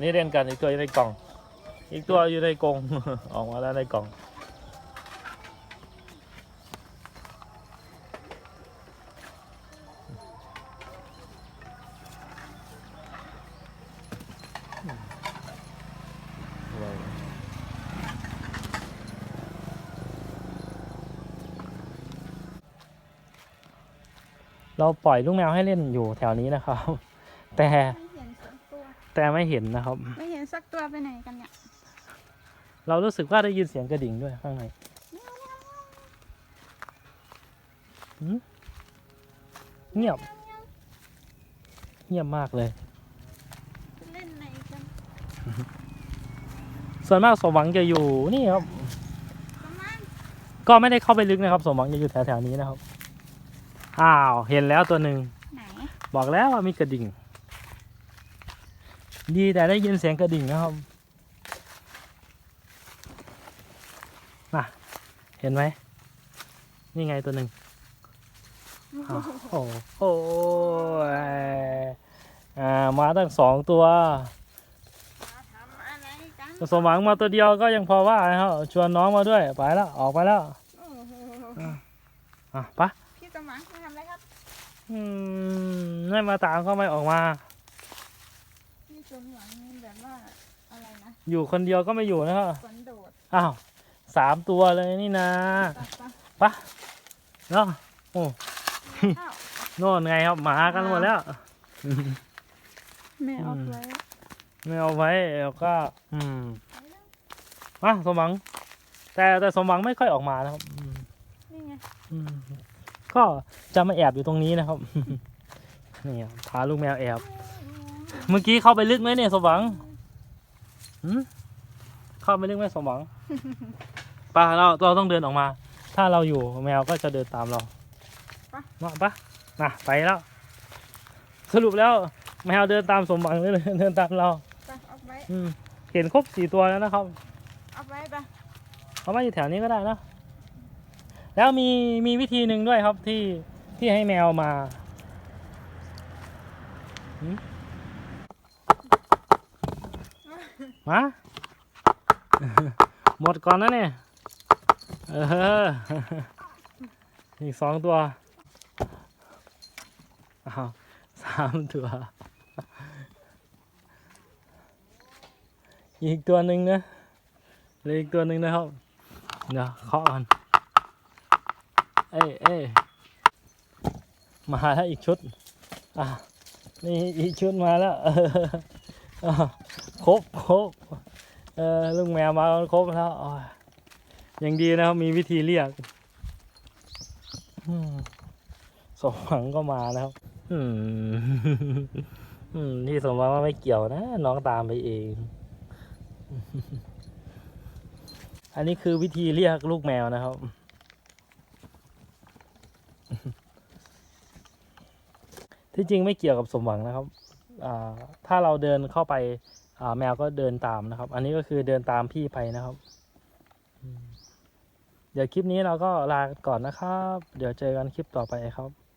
นนี้เล่นกันอีกตัวอยู่ในกล่อง อีกตัวอยู่ในกรงออกมาแล้วในกล่องเราปล่อยลูกแมวให้เล่นอยู่แถวนี้นะครับ แต่ แต่ไม่เห็นนะครับ ไม่เห็นสักตัวไปไหนกันเนี่ยเรารู้สึกว่าได้ยินเสียงกระดิ่งด้วยข้างในหืมเงียบ เงียบมากเลย เล่นไหนกันส่วนมากสมหวังจะอยู่นี่ครับประมาณก็ไม่ได้เข้าไปลึกนะครับ สมหวังจะอยู่แถวๆนี้นะครับ อ้าว เห็นแล้วตัวหนึ่งไหนบอกแล้วว่ามีกระดิ่ง ดีแต่ได้ยินเสียงกระดิ่งนะครับน่ะเห็นไหม นี่ไงตัวหนึ่งอ้าวโอ้โหอ่ามาตั้งสองตัวมาทำอะไรกันสมหวังมาตัวเดียวก็ยังพอว่านะครับชวนน้องมาด้วยไปแล้วออกไปแล้วโอ้โหอะไปะพี่สมานมาทำอะไรครับ อืมไม่มาตามก็ไม่ออกมา พี่สมหวังนี่แบบว่าอะไรนะอยู่คนเดียวก็ไม่อยู่นะครับฝนโดดอ้าวสามตัวเลยนี่นะตัดปะเนาะโอ้อ้าวโน่นไงครับหมากันหมดแล้ว แม่เอาไว้ไม่เอาไว้แล้วก็ อืมมาสมหวัง แต่แต่สมหวังไม่ค่อยออกมานะครับอืมนี่ไงอืมก็จะมาแอบอยู่ตรงนี้นะครับ นี่ครับพาลูกแมวแอบ เมื่อกี้เข้าไปลึกไหมเนี่ยสมหวังหืมเข้าไปลึกไหมสมหวังไป่ะเราเราต้องเดินออกมา ถ้าเราอยู่แมวก็จะเดินตามเราเนาะปะนะไปแล้ว สรุปแล้วแมวเดินตามสมหวังเลยเดินตามเราไปเอาไว้อืมเห็นครบสี่ตัวแล้วนะครับ เอาไว้ปะเอามาอยู่แถวนี้ก็ได้นะ แล้วมีมีวิธีหนึ่งด้วยครับที่ที่ให้แมวมาหืม มา หมดก่อนนะเนี่ย เออ อีกสองตัวอ้าวสามตัว อีกตัวหนึ่งนะเลืออีกตัวหนึ่งนะครับ เดี๋ยวเคาะกันเอ้เอ้มาแล้วอีกชุด อะ นี่อีกชุดมาแล้ว ครบครบเออลุงแมวมาครบแล้วอ๋อยังดีนะครับมีวิธีเรียกสมหวังก็มานะครับอืมอืมที่สมหวังว่าไม่เกี่ยวนะ น้องตามไปเอง อันนี้คือวิธีเรียกลูกแมวนะครับที่จริงไม่เกี่ยวกับสมหวังนะครับ ถ้าเราเดินเข้าไปาแมวก็เดินตามนะครับ อันนี้ก็คือเดินตามพี่ไปนะครับ เดี๋ยวคลิปนี้เราก็ลาก่อนนะครับ เดี๋ยวเจอกันคลิปต่อไปครับ